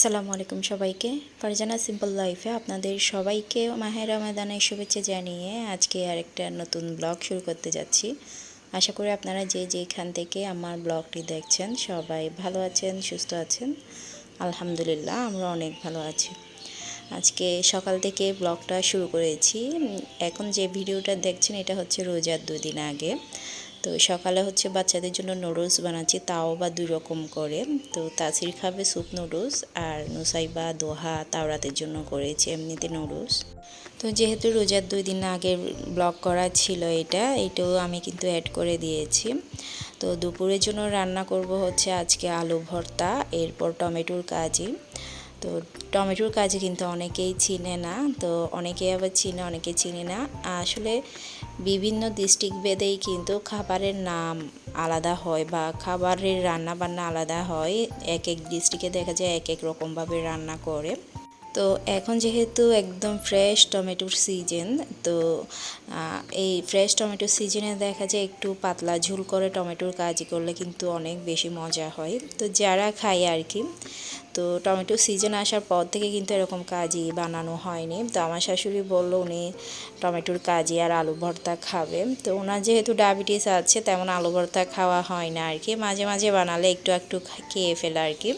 আসসালামু আলাইকুম সবাইকে। ফারজানা সিম্পল লাইফে আপনাদের সবাইকে মাহের রমাদানের শুভেচ্ছা জানিয়ে আজকে আরেকটা নতুন ব্লগ শুরু করতে যাচ্ছি। আশা করি আপনারা যে যেখান থেকে আমার ব্লগটি দেখছেন সবাই ভালো আছেন, সুস্থ আছেন। আলহামদুলিল্লাহ, আমরা অনেক ভালো আছি। আজকে সকাল থেকে ব্লগটা শুরু করেছি। এখন যে ভিডিওটা দেখছেন, এটা হচ্ছে রোজার দুদিন আগে। তো সকালে হচ্ছে বাচ্চাদের জন্য নুডলস বানাচ্ছি, তাও বা দুই রকম করে। তো তাসির খাবে স্যুপ নুডলস আর নুসাইবা দোহা তাওরাতের জন্য করেছি এমনিতে নুডলস তো যেহেতু রোজার দুই দিন আগে ব্লগ করা ছিল এটা, এটাও আমি কিন্তু অ্যাড করে দিয়েছি। তো দুপুরের জন্য রান্না করব হচ্ছে আজকে আলু ভর্তা, এরপর টমেটোর কাজি। তো টমেটোর কাজে কিন্তু অনেকেই চিনে না, তো অনেকেই আবার চিনে অনেকে চিনে না। আসলে বিভিন্ন ডিস্ট্রিক্ট ভেদেই কিন্তু খাবারের নাম আলাদা হয় বা খাবারের রান্না বান্না আলাদা হয়। এক এক ডিস্ট্রিক্টে দেখা যায় এক এক রকমভাবে রান্না করে। তো এখন যেহেতু একদম ফ্রেশ টমেটোর সিজন তো এই ফ্রেশ টমেটোর সিজনে দেখা যায় একটু পাতলা ঝুল করে টমেটোর কাজ করলে কিন্তু অনেক বেশি মজা হয়। তো যারা খায় আর কি তো টমেটো সিজন আসার পর থেকে কিন্তু এরকম কাজই বানানো হয়নি। তো আমার শাশুড়ি বলল উনি টমেটোর কাজি আর আলু ভর্তা খাবে। তো ওনার যেহেতু ডায়াবেটিস আছে, তেমন আলু ভর্তা খাওয়া হয় না আর কি। মাঝে মাঝে বানালে একটু একটু খেয়ে ফেলে আর কি।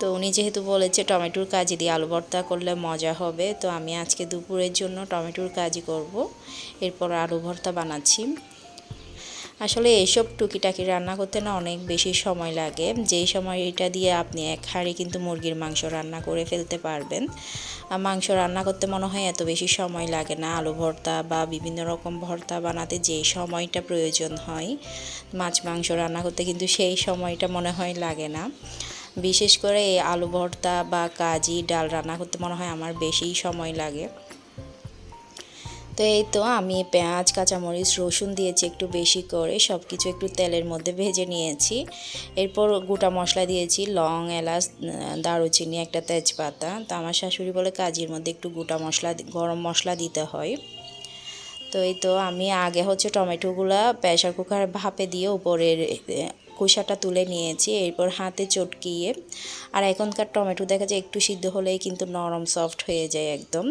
তো উনি যেহেতু বলেছে টমেটোর কাজি দিয়ে আলু ভর্তা করলে মজা হবে, তো আমি আজকে দুপুরের জন্য টমেটোর কাজি করব। এরপর আলু ভর্তা বানাচ্ছি। আসলে এইসব টুকিটাকি রান্না করতে না অনেক বেশি সময় লাগে। যেই সময় এটা দিয়ে আপনি এক হাঁড়ি কিন্তু মুরগির মাংস রান্না করে ফেলতে পারবেন। মাংস রান্না করতে মনে হয় এত বেশি সময় লাগে না। আলু ভর্তা বা বিভিন্ন রকম ভর্তা বানাতে যে সময়টা প্রয়োজন হয়, মাছ মাংস রান্না করতে কিন্তু সেই সময়টা মনে হয় লাগে না। বিশেষ করে এই আলু ভর্তা বা কাজি ডাল রান্না করতে মনে হয় আমার বেশি সময় লাগে। তো এই তো আমি পেঁয়াজ, কাঁচামরিচ, রসুন দিয়েছি একটু বেশি করে সব কিছু একটু তেলের মধ্যে ভেজে নিয়েছি। এরপর গোটা মশলা দিয়েছি, লং, এলাচ দারুচিনি, একটা তেজপাতা। তো আমার শাশুড়ি বলে কাজের মধ্যে একটু গোটা মশলা গরম মশলা দিতে হয়। তো এই তো আমি আগে হচ্ছে টমেটোগুলা প্রেশার কুকার ভাপে দিয়ে উপরের খোসাটা তুলে নিয়েছি, এরপর হাতে চটকিয়ে, আর এখনকার টমেটো দেখা যায় একটু সিদ্ধ হলেই কিন্তু নরম সফট হয়ে যায় একদম।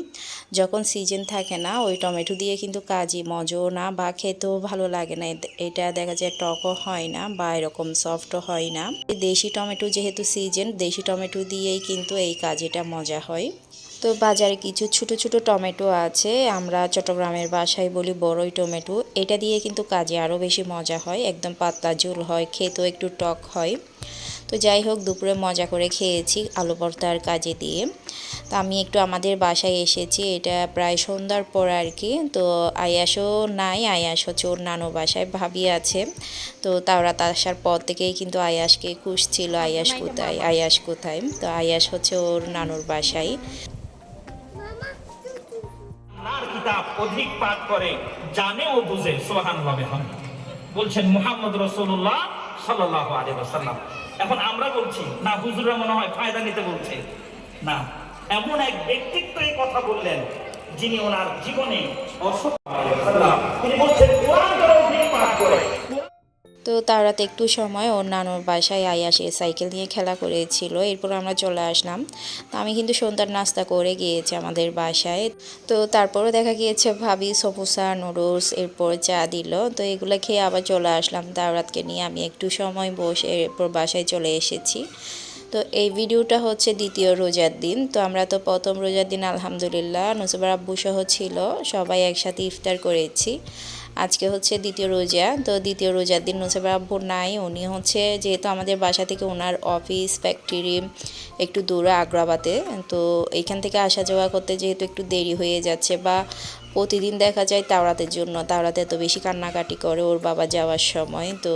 যখন সিজন থাকে না, ওই টমেটো দিয়ে কিন্তু কাজই মজও না বা খেতেও ভালো লাগে না এটা দেখা যায় টকও হয় না বা এরকম সফটও হয় না। দেশি টমেটো যেহেতু সিজন দেশি টমেটো দিয়েই কিন্তু এই কাজিটা মজা হয়। তো বাজারে কিছু ছোট ছোট টমেটো আছে আমরা চট্টগ্রামের বাসায় বলি বড়ই টমেটো। এটা দিয়ে কিন্তু কাজে আরও বেশি মজা হয় একদম পাতলা ঝোল হয় খেতেও একটু টক হয়। তো যাই হোক দুপুরে মজা করে খেয়েছি আলু ভর্তার কাজে দিয়ে। তো আমি একটু আমাদের বাসায় এসেছি এটা প্রায় সন্ধ্যার পর আর কি। তো আয়াসও নাই আয়াস হচ্ছে ওর নানু বাসায় ভাবি আছে। তো তারা আসার পর থেকেই কিন্তু আয়াসকে খুঁজছিল আয়াস কোথায় আয়াস কোথায়? তো আয়াস হচ্ছে ওর নানুর বাসায়। কিতাব অধিক পাঠ করে জানে ও বুঝে সোহান ভাবে হন বলছেন মুহাম্মদ রসুল্লাহ সাল্লাহ এখন আমরা বলছি, না হুজুরা মনে হয় ফায়দা নিতে বলছে। না, এমন এক ব্যক্তিত্ব এই কথা বললেন, যিনি ওনার জীবনে অসৎ তিনি বলছেন তো তারাতে একটু সময় ওর নানুর বাসায় আয়াসে সাইকেল নিয়ে খেলা করেছিল, এরপর আমরা চলে আসলাম। তো আমি কিন্তু সন্ধ্যার নাস্তা করে গিয়েছি আমাদের বাসায়। তো তারপরও দেখা গিয়েছে ভাবি সমোসা, নুডলস, এরপর চা দিল। তো এগুলো খেয়ে আবার চলে আসলাম তাওরাতকে নিয়ে। আমি একটু সময় বসে এরপর বাসায় চলে এসেছি। তো এই ভিডিওটা হচ্ছে দ্বিতীয় রোজার দিন। তো আমরা তো প্রথম রোজার দিন, আলহামদুলিল্লাহ, নুসবার আব্বু সহ ছিল। সবাই একসাথে ইফতার করেছি। আজকে হচ্ছে দ্বিতীয় রোজা। তো দ্বিতীয় রোজার দিন নুসবার আব্বু নাই, উনি হচ্ছে যেহেতু আমাদের বাসা থেকে ওনার অফিস ফ্যাক্টরি একটু দূরে আগ্রাবাতে তো এইখান থেকে আসা যাওয়া করতে যেহেতু একটু দেরি হয়ে যাচ্ছে বা প্রতিদিন দেখা যায় তাওরাতের জন্য, তাওরাতে তো বেশি কান্নাকাটি করে ওর বাবা যাওয়ার সময়। তো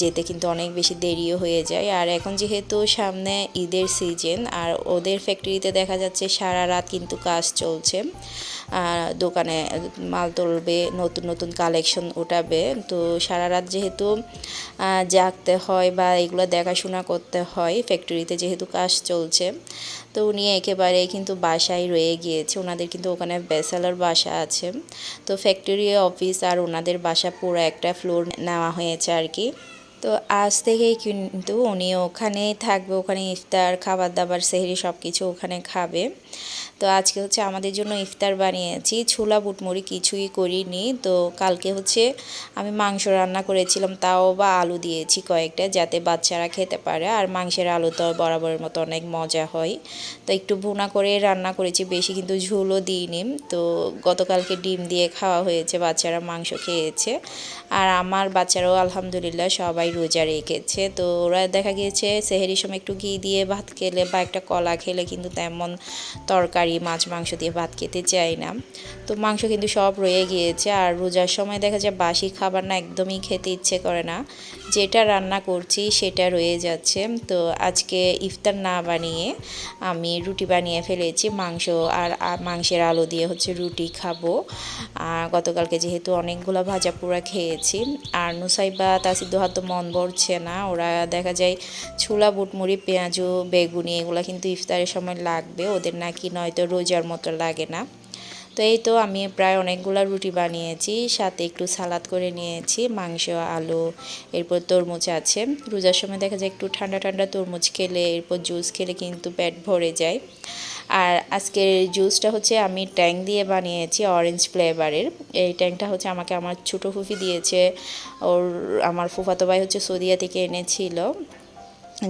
যেতে কিন্তু অনেক বেশি দেরিও হয়ে যায়। আর এখন যেহেতু সামনে ঈদের সিজন আর ওদের ফ্যাক্টরিতে দেখা যাচ্ছে সারা রাত কিন্তু কাজ চলছে। দোকানে মাল তুলবে, নতুন নতুন কালেকশন উঠাবে। তো সারা রাত যেহেতু জাগতে হয় বা এগুলো দেখাশোনা করতে হয় ফ্যাক্টরিতে যেহেতু কাজ চলছে, তো উনি একেবারে কিন্তু বাসায় রয়ে গিয়েছে। ওনাদের কিন্তু ওখানে ব্যাচেলার বাসা আছে। তো ফ্যাক্টরি অফিস আর ওনাদের বাসা পুরো একটা ফ্লোর নেওয়া হয়েছে আর কি। তো আজ থেকেই কিন্তু উনি ওখানেই থাকবে, ওখানে ইফতার খাবার দাবার সেহরি সব কিছু ওখানে খাবে। তো আজকে হচ্ছে আমাদের জন্য ইফতার বানিয়েছি। ছোলা, বুটমুড়ি কিছুই করিনি। তো কালকে হচ্ছে আমি মাংস রান্না করেছিলাম, তাও বা আলু দিয়েছি কয়েকটা যাতে বাচ্চারা খেতে পারে। আর মাংসের আলু তো বরাবরের মতো অনেক মজা হয়। তো একটু ভুনা করে রান্না করেছি, বেশি কিন্তু ঝোলও দিইনি। তো গতকালকে ডিম দিয়ে খাওয়া হয়েছে, বাচ্চারা মাংস খেয়েছে। আর আমার বাচ্চারাও আলহামদুলিল্লাহ সবাই রোজা রেখেছে। তো ওরা দেখা গিয়েছে, সেহেরির সময় একটু ঘি দিয়ে ভাত খেলে বা একটা কলা খেলে কিন্তু তেমন তরকারি মাছ, মাংস দিয়ে ভাত খেতে চাই না। তো মাংস কিন্তু সব রয়ে গিয়েছে আর রোজার সময় দেখা যায় বাসি খাবার না একদমই খেতে ইচ্ছে করে না। যেটা রান্না করছি সেটা রয়ে যাচ্ছে। তো আজকে ইফতার না বানিয়ে আমি রুটি বানিয়ে ফেলেছি, মাংস আর মাংসের আলু দিয়ে হচ্ছে রুটি খাব। আর গতকালকে যেহেতু অনেকগুলো ভাজা পোড়া খেয়েছি, আর নুসাইবা তাসিদ্দ হয়তো মন ভরছে না। ওরা দেখা যায় ছোলা, বুটমুড়ি, পেঁয়াজু, বেগুনি এগুলো কিন্তু ইফতারের সময় লাগবে, ওদের নাকি নয়তো রোজার মতো লাগে না। তো এই তো আমি প্রায় অনেকগুলো রুটি বানিয়েছি, সাথে একটু সালাদ করে নিয়েছি, মাংস, আলু, এরপর তরমুজ আছে। রোজার সময় দেখা যায় একটু ঠান্ডা ঠান্ডা তরমুজ খেলে, এরপর জুস খেলে কিন্তু পেট ভরে যায়। আর আজকের জুসটা হচ্ছে আমি ট্যাং দিয়ে বানিয়েছি অরেঞ্জ ফ্লেভারের এই ট্যাংটা হচ্ছে আমাকে আমার ছোটো ফুফি দিয়েছে, ওর, আমার ফুফাতো ভাই হচ্ছে সৌদিয়া থেকে এনেছিল।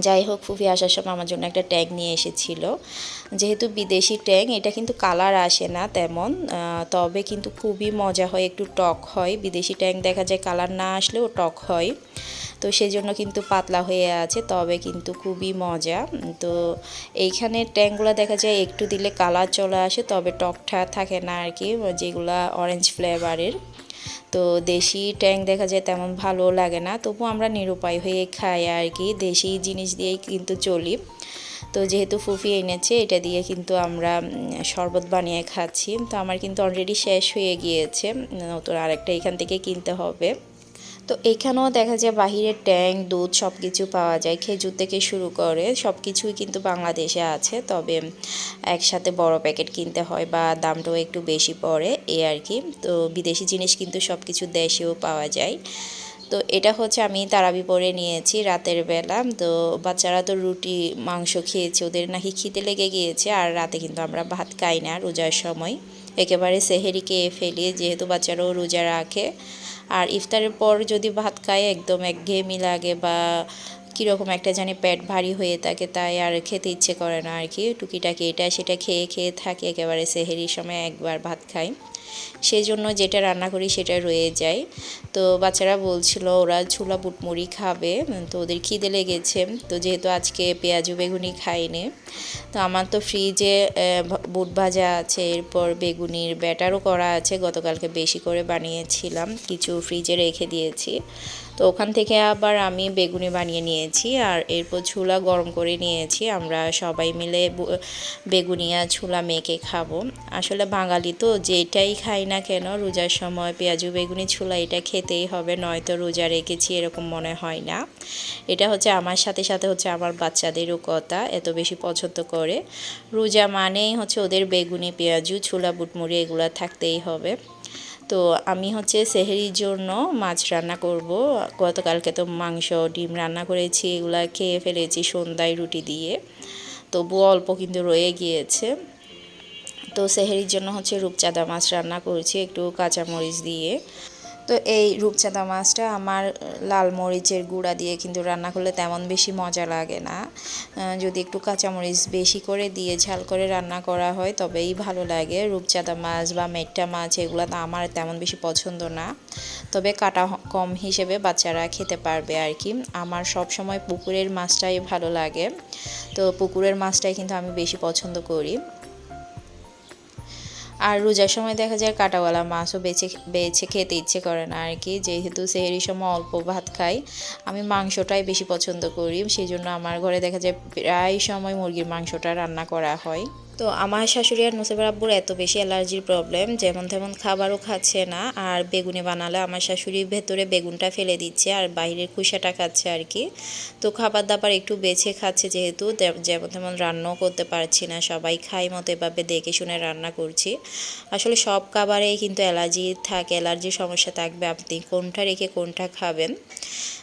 যাই হোক, ফুফি আসার সময় আমার জন্য একটা ট্যাগ নিয়ে এসেছিল। যেহেতু বিদেশি ট্যাং এটা কিন্তু কালার আসে না তেমন তবে কিন্তু খুবই মজা হয়, একটু টক হয়। বিদেশি ট্যাং দেখা যায় কালার না আসলেও টক হয়। তো সেই জন্য কিন্তু পাতলা হয়ে আছে, তবে কিন্তু খুবই মজা। তো এইখানে ট্যাংগুলো দেখা যায়, একটু দিলে কালার চলে আসে, তবে টকটা থাকে না আর কি, যেগুলা অরেঞ্জ ফ্লেভারের তো দেশি ট্যাং দেখা যায় তেমন ভালো লাগে না, তবু আমরা নিরুপায় হয়ে খাই আর কি, দেশি জিনিস দিয়েই কিন্তু চলি। তো যেহেতু ফুফি এনেছে, এটা দিয়ে কিন্তু আমরা শরবত বানিয়ে খাচ্ছি। তো আমার কিন্তু অলরেডি শেষ হয়ে গিয়েছে, নতুন আরেকটা এখান থেকে কিনতে হবে। তো এখানেও দেখা যায় বাহিরের ট্যাং, দুধ সব কিছু পাওয়া যায়। খেজুর থেকে শুরু করে সব কিছুই কিন্তু বাংলাদেশে আছে। তবে একসাথে বড় প্যাকেট কিনতে হয় বা দামটাও একটু বেশি পড়ে এই আর কি। তো বিদেশি জিনিস কিন্তু সব কিছু দেশেও পাওয়া যায়। তো এটা হচ্ছে আমি তারাবি পরে নিয়েছি রাতের বেলা। তো বাচ্চারা তো রুটি, মাংস খেয়েছে, ওদের নাকি খিদে লেগে গিয়েছে। আর রাতে কিন্তু আমরা ভাত খাই না রোজার সময়। একেবারে সেহেরি খেয়ে ফেলি যেহেতু বাচ্চারাও রোজা রাখে আর ইফতারের পর যদি ভাত খায়, একদম একঘেয়েমি লাগে বা কীরকম একটা জানি পেট ভারী হয়ে থাকে, তাই আর খেতে ইচ্ছে করে না আর কি। টুকিটাকি এটা সেটা খেয়ে খেয়ে থাকে একেবারে সেহেরির সময় একবার ভাত খাই। সেই জন্য যেটা রান্না করি সেটা রয়ে যায়। তো বাচ্চারা বলছিল, ওরা ছোলা বুটমুড়ি খাবে। তো ওদের খিদে লেগেছে। তো যেহেতু আজকে পেঁয়াজু বেগুনি খাইনি, তো আমার তো ফ্রিজে বুট ভাজা আছে, এরপর বেগুনির ব্যাটারও করা আছে। গতকালকে বেশি করে বানিয়েছিলাম, কিছু ফ্রিজে রেখে দিয়েছি। তো ওখান থেকে আবার আমি বেগুনি বানিয়ে নিয়েছি আর এরপর ছোলা গরম করে নিয়েছি। আমরা সবাই মিলে বেগুনিয়া ছোলা মেখে খাব। আসলে বাঙালি তো যেটাই খাই না কেন, রোজার সময় পেঁয়াজু, বেগুনি, ছোলা এটা খেতেই হবে, নয়তো রোজা রেখেছি এরকম মনে হয় না। এটা হচ্ছে আমার সাথে সাথে হচ্ছে আমার বাচ্চাদেরও কথা, এত বেশি পছন্দ করে। রোজা মানেই হচ্ছে ওদের বেগুনি, পেঁয়াজু, ছোলা, বুটমুড়ি এগুলো থাকতেই হবে। তো আমি হচ্ছে সেহেরির জন্য মাছ রান্না করব। গতকালকে তো মাংস, ডিম রান্না করেছি, এগুলা খেয়ে ফেলেছি সন্ধ্যায় রুটি দিয়ে। তবু অল্প কিন্তু রয়ে গিয়েছে। তো সেহেরির জন্য হচ্ছে রূপচাঁদা মাছ রান্না করেছি, একটু কাঁচামরিচ দিয়ে। তো এই রূপচাঁদা মাছটা আমার লাল মরিচের গুঁড়া দিয়ে কিন্তু রান্না করলে তেমন বেশি মজা লাগে না। যদি একটু কাঁচামরিচ বেশি করে দিয়ে ঝাল করে রান্না করা হয় তবেই ভালো লাগে। রূপচাঁদা মাছ বা মেট্টা মাছ এগুলো তো আমার তেমন বেশি পছন্দ না। তবে কাটা কম হিসেবে বাচ্চারা খেতে পারবে আর কি। আমার সব সময় পুকুরের মাছটাই ভালো লাগে। তো পুকুরের মাছটাই কিন্তু আমি বেশি পছন্দ করি। আর রোজার সময় দেখা যায় কাটাওয়ালা মাছও বেছে বেছে খেতে ইচ্ছে করে না আর কি। যেহেতু সেহেরি সময় অল্প ভাত খাই, আমি মাংসটাই বেশি পছন্দ করি। সেই জন্য আমার ঘরে দেখা যায় প্রায় সময় মুরগির মাংসটা রান্না করা হয়। তো আমার শাশুড়ি আর নুসেবার আব্বুর এত বেশি অ্যালার্জির প্রবলেম, যেমন তেমন খাবারও খাচ্ছে না, আর বেগুনে বানালে আমার শাশুড়ি ভেতরে বেগুনটা ফেলে দিচ্ছে আর বাইরের খুশাটা খাচ্ছে আর কি। তো খাবার দাবার একটু বেছে খাচ্ছে যেহেতু যেমন তেমন রান্নাও করতে পারছি না, সবাই খাই মতো এভাবে দেখে শুনে রান্না করছি। আসলে সব খাবারেই কিন্তু অ্যালার্জি থাকে, অ্যালার্জির সমস্যা থাকবে, আপনি কোনটা রেখে কোনটা খাবেন।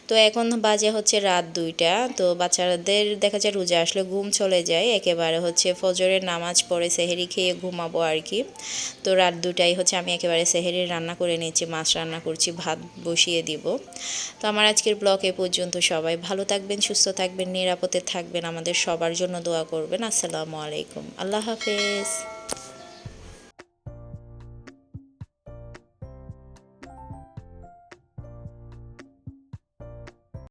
তো এখন বাজে হচ্ছে রাত দুইটা। তো বাচ্চাদের দেখা যায় রোজা আসলে ঘুম চলে যায়, একেবারে হচ্ছে ফজরের নামাজ পড়ে সেহেরি খেয়ে ঘুমাবো আর কি। তো রাত দুটাই হচ্ছে আমি একেবারে সেহেরি রান্না করে নিচ্ছি মাছ রান্না করছি, ভাত বসিয়ে দিব। তো আমার আজকের ব্লগ এ পর্যন্ত সবাই ভালো থাকবেন, সুস্থ থাকবেন, নিরাপদে থাকবেন, আমাদের সবার জন্য দোয়া করবেন। আসসালামু আলাইকুম, আল্লাহ হাফেজ।